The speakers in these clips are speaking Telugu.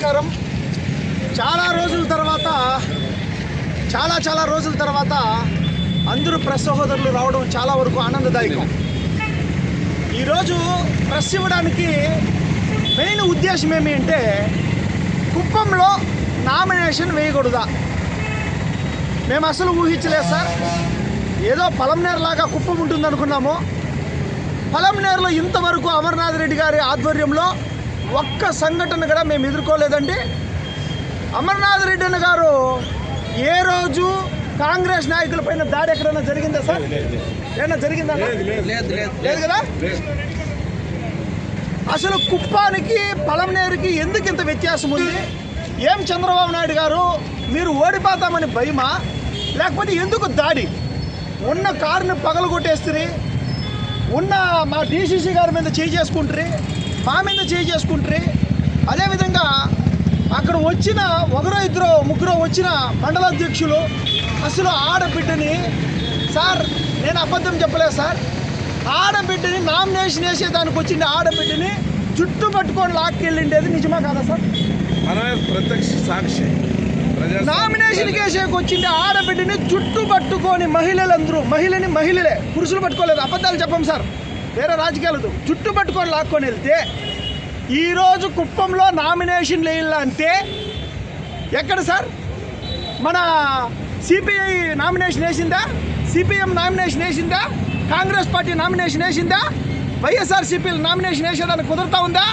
నమస్కారం. చాలా రోజుల తర్వాత చాలా చాలా రోజుల తర్వాత అందరూ ప్రెస్ సహోదరులు రావడం చాలా వరకు ఆనందదాయకం. ఈరోజు ప్రెస్ ఇవ్వడానికి మెయిన్ ఉద్దేశం ఏమి అంటే కుప్పంలో నామినేషన్ వేయకూడదా? మేము అసలు ఊహించలేదు సార్. ఏదో లాగా కుప్పం ఉంటుందనుకున్నాము. పలంనేరులో ఇంతవరకు అమర్నాథ్ రెడ్డి గారి ఆధ్వర్యంలో ఒక్క సంఘటన కూడా మేము ఎదుర్కోలేదండి. అమర్నాథ్ రెడ్డి గారు ఏ రోజు కాంగ్రెస్ నాయకుల పైన దాడి ఎక్కడైనా జరిగిందా సార్? ఏమన్నా జరిగిందా లేదు కదా? అసలు కుప్పానికి పలంనేరుకి ఎందుకు ఇంత వ్యత్యాసం ఉంది? ఏం చంద్రబాబు నాయుడు గారు మీరు ఓడిపోతామని భయమా? లేకపోతే ఎందుకు దాడి? ఉన్న కారుని పగలగొట్టేస్తుంది ఉన్న మా డీసీసీ గారి మీద చేసుకుంటారు మా మీద చేయి చేసుకుంటారు? అదేవిధంగా అక్కడ వచ్చిన ఒకరో ఇద్దరు ముగ్గురు వచ్చిన మండల అధ్యక్షులు అసలు ఆడబిడ్డని సార్ నేను అబద్ధం చెప్పలేదు సార్. ఆడబిడ్డని నామినేషన్ వేసేదానికి వచ్చింది ఆడబిడ్డని జుట్టు పట్టుకొని లాక్కెళ్ళిండేది నిజమా కాదా సార్? మనమే ప్రత్యక్ష సాక్షి. నామినేషన్ కేసేకి వచ్చింది ఆడబిడ్డని జుట్టు పట్టుకొని మహిళలందరూ మహిళని మహిళలే పురుషులు పట్టుకోలేదు. అబద్ధాలు చెప్పం సార్. వేరే రాజకీయాలు చుట్టుపట్టుకొని లాక్కొని వెళ్తే ఈరోజు కుప్పంలో నామినేషన్ వేయాలంటే ఎక్కడ సార్? మన సిపిఐ నామినేషన్ వేసిందా? సిపిఎం నామినేషన్ వేసిందా? కాంగ్రెస్ పార్టీ నామినేషన్ వేసిందా? వైఎస్ఆర్సీపీ నామినేషన్ వేసేదానికి కుదురుతా ఉందా?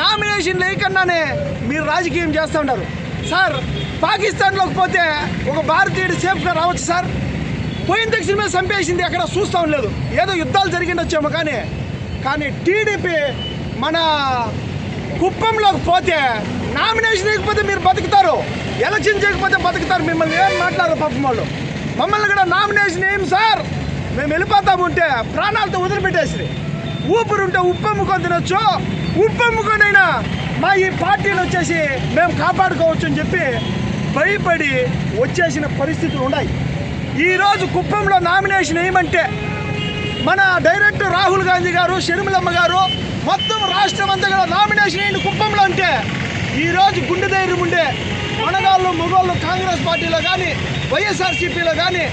నామినేషన్ లేకుండానే మీరు రాజకీయం చేస్తూ ఉంటారు సార్ పాకిస్తాన్లోకి పోతే ఒక భారతీయుడు సేఫ్గా రావచ్చు సార్? పోయిన దక్షిణ మీద చంపేసింది. ఎక్కడ చూస్తాం లేదు. ఏదో యుద్ధాలు జరిగిండొచ్చేమో కానీ కానీ టీడీపీ మన కుప్పంలోకి పోతే నామినేషన్ ఇవ్వకపోతే మీరు బతుకుతారు. ఎలక్షన్ చేయకపోతే బతుకుతారు. మిమ్మల్ని ఏం మాట్లాడరు పాపం వాళ్ళు. మమ్మల్ని కూడా నామినేషన్ ఏం సార్. మేము వెళ్ళిపోతాము ఉంటే ప్రాణాలతో వదిలిపెట్టేసి. ఊపిరి ఉంటే ఉప్పు తినొచ్చు. ఉప్పమ్ముకొనైనా మా ఈ పార్టీని వచ్చేసి మేము కాపాడుకోవచ్చు అని చెప్పి భయపడి వచ్చేసిన పరిస్థితులు ఉన్నాయి. ఈరోజు కుప్పంలో నామినేషన్ వేయమంటే మన డైరెక్టర్ రాహుల్ గాంధీ గారు షర్మిలమ్మ గారు మొత్తం రాష్ట్రం అంతా కూడా నామినేషన్ అయింది కుప్పంలో అంటే. ఈరోజు గుండె ధైర్యం ఉండే మనగాళ్ళు మొగోళ్ళు కాంగ్రెస్ పార్టీలో కానీ వైఎస్ఆర్సీపీలో కానీ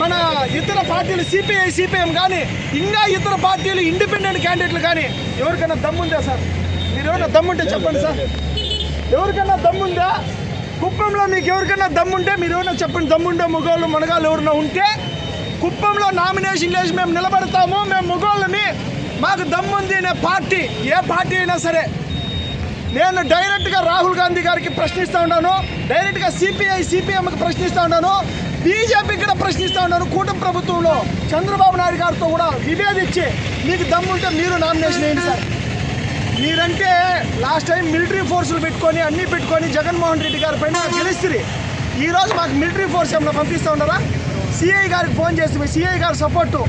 మన ఇతర పార్టీలు సిపిఐ సిపిఎం కానీ ఇంకా ఇతర పార్టీలు ఇండిపెండెంట్ క్యాండిడేట్లు కానీ ఎవరికైనా దమ్ముందా సార్? మీరు ఎవరైనా దమ్ముంటే చెప్పండి సార్. ఎవరికైనా దమ్ముందా? కుప్పంలో మీకు ఎవరికైనా దమ్ముంటే మీరు ఏమైనా చెప్పండి. దమ్ముండే మగవాళ్ళు మనగాళ్ళు ఎవరైనా ఉంటే కుప్పంలో నామినేషన్ వేసి మేము నిలబడతాము. మేము మొగోళ్ళని మాకు దమ్ముంది అనే పార్టీ ఏ పార్టీ అయినా సరే. నేను డైరెక్ట్గా రాహుల్ గాంధీ గారికి ప్రశ్నిస్తూ ఉన్నాను. డైరెక్ట్గా సిపిఐ సిపిఎంకి ప్రశ్నిస్తూ ఉన్నాను. బీజేపీకి కూడా ప్రశ్నిస్తూ ఉన్నాను కూటమి ప్రభుత్వంలో. చంద్రబాబు నాయుడు గారితో కూడా విభేదించి మీకు దమ్ముంటే మీరు నామినేషన్ వేయండి సార్. మీరంటే లాస్ట్ టైం మిలిటరీ ఫోర్సులు పెట్టుకొని అన్నీ పెట్టుకొని జగన్మోహన్ రెడ్డి గారి పైన గెలిస్తుంది ఈరోజు మాకు మిలిటరీ ఫోర్స్ ఏమైనా పంపిస్తూ ఉండరా సిఐ గారికి ఫోన్ చేసి సిఐ గారి సపోర్టు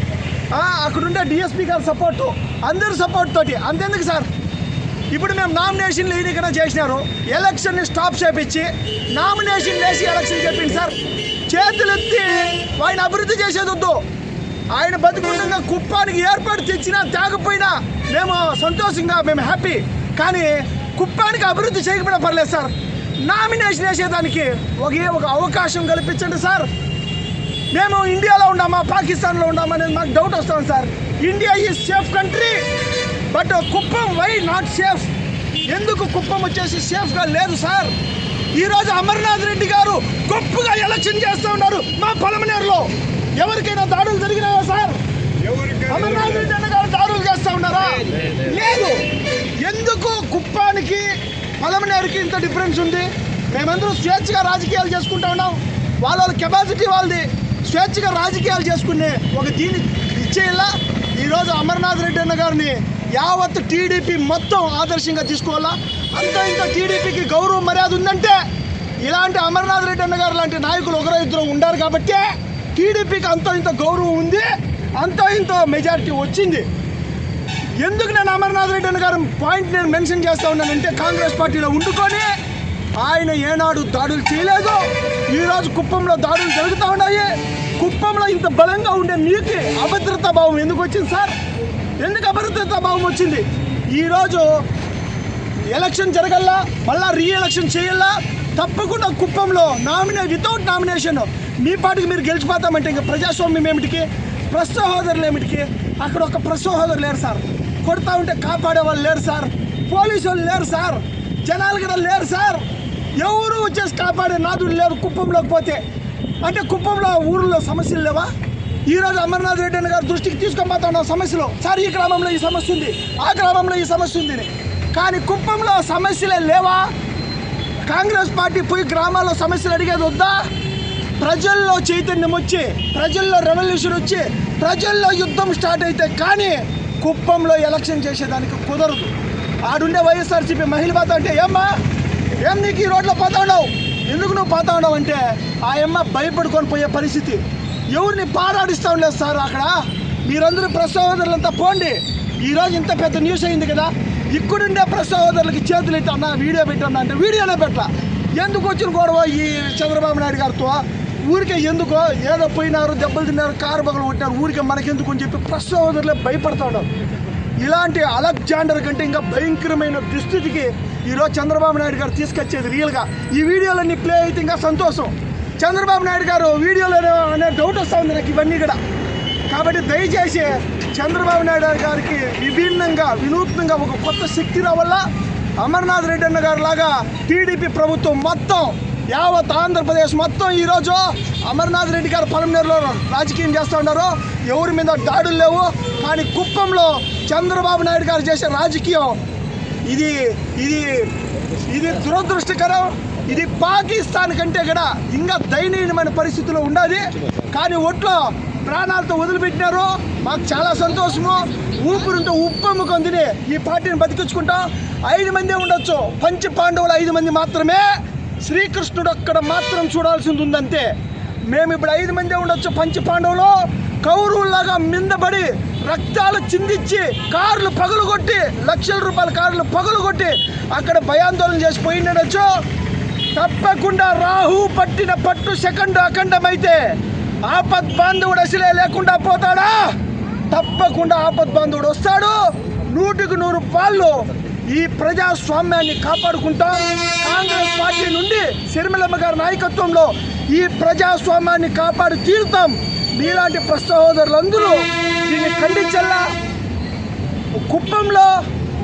అక్కడుండే డిఎస్పీ గారి సపోర్టు అందరి సపోర్ట్ తోటి. అంతెందుకు సార్? ఇప్పుడు మేము నామినేషన్ లేనికన్నా చేసినారు. ఎలక్షన్ని స్టాప్ చేపించి నామినేషన్ వేసి ఎలక్షన్ చెప్పింది సార్. చేతులెత్తి వాడిని అభివృద్ధి చేసేది వద్దు ఆయన బతుకుండగా కుప్పానికి ఏర్పాటు తెచ్చినా తేకపోయినా మేము సంతోషంగా మేము హ్యాపీ కానీ కుప్పానికి అభివృద్ధి చేయకపోయినా పర్లేదు సార్. నామినేషన్ వేసేదానికి ఒకే ఒక అవకాశం కల్పించండి సార్. మేము ఇండియాలో ఉన్నామా పాకిస్తాన్లో ఉన్నామా అనేది మాకు డౌట్ వస్తుంది sir. India is safe country but Kuppam why not safe ఎందుకు కుప్పం వచ్చేసి సేఫ్గా లేదు సార్? ఈరోజు అమర్నాథ్ రెడ్డి గారు గొప్పగా ఎలక్షన్ చేస్తూ ఉన్నారు మా పొలమనేరులో. ఎవరికైనా దాడులు జరిగినాయా సార్? అమర్నాథ్ రెడ్డి అన్న గారు దాడులు చేస్తూ ఉన్నారా? లేదు. ఎందుకు కుప్పానికి పొలమనేరుకి ఇంత డిఫరెన్స్ ఉంది? మేమందరూ స్వేచ్ఛగా రాజకీయాలు చేసుకుంటా ఉన్నాం. వాళ్ళ వాళ్ళ కెపాసిటీ వాళ్ళది. స్వేచ్ఛగా రాజకీయాలు చేసుకునే ఒక దీన్ని ఇచ్చేయాలా? ఈరోజు అమర్నాథ్ రెడ్డి అన్న గారిని యావత్ టీడీపీ మొత్తం ఆదర్శంగా తీసుకోవాలా? అంత ఇంత టీడీపీకి గౌరవం మర్యాద ఉందంటే ఇలాంటి అమర్నాథ్ రెడ్డి అన్న గారు లాంటి నాయకులు ఒకరో ఇద్దరు ఉండారు కాబట్టి టీడీపీకి అంత ఇంత గౌరవం ఉంది అంత ఇంత మెజారిటీ వచ్చింది. ఎందుకు నేను అమర్నాథ్ రెడ్డి అన్న గారు పాయింట్ నేను మెన్షన్ చేస్తూ ఉన్నానంటే కాంగ్రెస్ పార్టీలో ఉండుకొని ఆయన ఏనాడు దాడులు చేయలేదు. ఈరోజు కుప్పంలో దాడులు జరుగుతూ ఉన్నాయి. కుప్పంలో ఇంత బలంగా ఉండే మీకు అభద్రతా భావం ఎందుకు వచ్చింది సార్? ఎందుకు అభద్రతా భావం వచ్చింది? ఈరోజు ఎలక్షన్ జరగల్లా మళ్ళా రీ ఎలక్షన్ చేయాలా తప్పకుండా కుప్పంలో నామినే వితౌట్ నామినేషన్ మీ పాటికి మీరు గెలిచిపోతామంటే ఇంకా ప్రజాస్వామ్యం ఏమిటికి? ప్రెస్ సహోదరులు ఏమిటికి? అక్కడ ఒక ప్రెస్ సహోదరులు లేరు సార్. కొడతా ఉంటే కాపాడే వాళ్ళు లేరు సార్. పోలీసు వాళ్ళు లేరు సార్. జనాలు కూడా లేరు సార్. ఎవరు వచ్చేసి కాపాడే నాదుడు లేరు కుప్పంలోకి పోతే. అంటే కుప్పంలో ఊర్లో సమస్యలు లేవా? ఈరోజు అమర్నాథ్ రెడ్డి అన్న గారు దృష్టికి తీసుకొని పోతా సమస్యలు. సార్ ఈ గ్రామంలో ఈ సమస్య ఉంది. ఆ గ్రామంలో ఈ సమస్య ఉంది కానీ కుప్పంలో సమస్యలే లేవా? కాంగ్రెస్ పార్టీ పోయి గ్రామాల్లో సమస్యలు అడిగేది వద్దా? ప్రజల్లో చైతన్యం వచ్చి ప్రజల్లో రెవల్యూషన్ వచ్చి ప్రజల్లో యుద్ధం స్టార్ట్ అయితే కానీ కుప్పంలో ఎలక్షన్ చేసేదానికి కుదరదు. ఆడుండే వైఎస్ఆర్సీపీ మహిళ పాత అంటే ఏమ్మా ఏం నీకు ఈ రోడ్లో పోతా ఉండవు ఎందుకు నువ్వు పోతా ఉండవు అంటే ఆ అమ్మ భయపడుకొని పోయే పరిస్థితి. ఎవరిని పారాడిస్తా ఉండలేదు సార్ అక్కడ? మీరందరూ ప్రెస్ పోండి. ఈరోజు ఇంత పెద్ద న్యూస్ అయింది కదా. ఇక్కడుండే ప్రెస్ సహోదరులకి చేతులు ఎత్తి అన్న వీడియో పెట్టన్నా అంటే వీడియోనే పెట్టలా. ఎందుకు వచ్చిన గొడవ ఈ చంద్రబాబు నాయుడు గారితో? ఊరికే ఎందుకో? ఏదో పోయినారు దెబ్బలు తిన్నారు కారు బగలు కొట్టారు ఊరికే మనకెందుకు అని చెప్పి ప్రెస్ సహోదరులే భయపడతా ఉన్నారు. ఇలాంటి అలెగ్జాండర్ కంటే ఇంకా భయంకరమైన దుస్థితికి ఈరోజు చంద్రబాబు నాయుడు గారు తీసుకొచ్చేది రియల్గా ఈ వీడియోలన్నీ ప్లే అయితే ఇంకా సంతోషం. చంద్రబాబు నాయుడు గారు వీడియోలో అనే డౌట్ వస్తుంది నాకు ఇవన్నీ కూడా. కాబట్టి దయచేసి చంద్రబాబు నాయుడు గారికి విభిన్నంగా వినూత్నంగా ఒక కొత్త శక్తి రావల్ల అమర్నాథ్ రెడ్డి అన్న గారు లాగా టీడీపీ ప్రభుత్వం మొత్తం యావత్ ఆంధ్రప్రదేశ్ మొత్తం ఈరోజు అమర్నాథ్ రెడ్డి గారు పలమనేరులో రాజకీయం చేస్తూ ఉన్నారు. ఎవరి మీద దాడులు లేవు. కానీ కుప్పంలో చంద్రబాబు నాయుడు గారు చేసే రాజకీయం ఇది ఇది ఇది దురదృష్టకరం. ఇది పాకిస్తాన్ కంటే కూడా ఇంకా దయనీయమైన పరిస్థితుల్లో ఉండాలి. కానీ ఒట్లో ప్రాణాలతో వదిలిపెట్టినారు మాకు చాలా సంతోషము. ఊపిరితో ఉప్పమ్ముకొందిని ఈ పార్టీని బతికించుకుంటాం ఐదు మందే ఉండొచ్చు. పంచ పాండవులు ఐదు మంది మాత్రమే శ్రీకృష్ణుడు అక్కడ మాత్రం చూడాల్సింది ఉందంతే మేము ఇప్పుడు ఐదు మందే ఉండొచ్చు పంచ పాండవులు. కౌరవుల్లాగా మిందబడి రక్తాలు చిందించి కార్లు పగులు కొట్టి లక్షల రూపాయల కార్లు పగులు కొట్టి అక్కడ భయాందోళన చేసి పోయిండొచ్చు. తప్పకుండా రాహు పట్టిన పట్టు సెకండ్ అఖండమైతే ఆపద్ బాంధవుడు అసలే లేకుండా పోతాడా? తప్పకుండా ఆపద్ బాంధవుడు వస్తాడు నూటికి నూరు పాళ్ళు ఈ ప్రజాస్వామ్యాన్ని కాపాడుకుంటాం. కాంగ్రెస్ పార్టీ నుండి శర్మిలమ్మ గారి నాయకత్వంలో ఈ ప్రజాస్వామ్యాన్ని కాపాడు తీరుతాం. మీలాంటి ప్రసహోదరులందరూ దీన్ని ఖండించల్లా. కుప్పంలో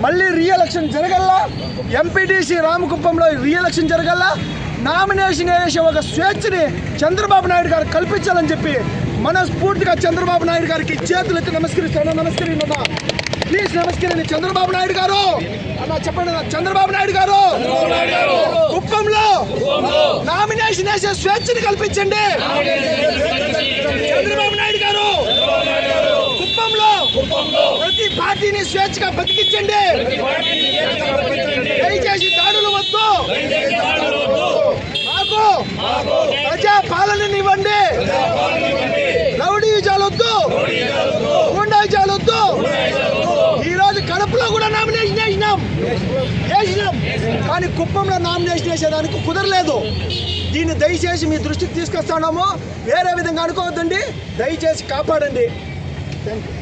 మళ్ళీ రీఎలక్షన్ జరగల్లా? ఎంపీటీసీ రామకుప్పంలో రీఎలక్షన్ జరగల్లా? నామినేషన్ వేసే ఒక స్వేచ్ఛని చంద్రబాబు నాయుడు గారు కల్పించాలని చెప్పి మనస్ఫూర్తిగా చంద్రబాబు నాయుడు గారికి చేతులు ఎత్తి నమస్కరిస్తాను. నమస్కరించన్నా ప్లీజ్ నమస్కరించండి చంద్రబాబు నాయుడు గారు! అన్న చెప్పండి. చంద్రబాబు నాయుడు గారు! కుప్పంలో నామినేషన్ వేసే స్వేచ్ఛని కల్పించండి. చంద్రబాబు నాయుడు గారు! కుప్పంలో ప్రతి పార్టీని స్వేచ్ఛగా బతికించండి. దయచేసి దాడులు వద్దు. మాకు ప్రజా పాలననివ్వండి రౌడీజాలు వద్దు. గుండాయిజాలు వద్దు. ఈ రోజు కడపలో కూడా నామినేషన్ వేసినాం. వేసినాం. కానీ కుప్పంలో నామినేషన్ వేసేదానికి కుదరలేదు. దీన్ని దయచేసి మీ దృష్టికి తీసుకొస్తున్నాము. వేరే విధంగా అనుకోవద్దండి. దయచేసి కాపాడండి. Denver.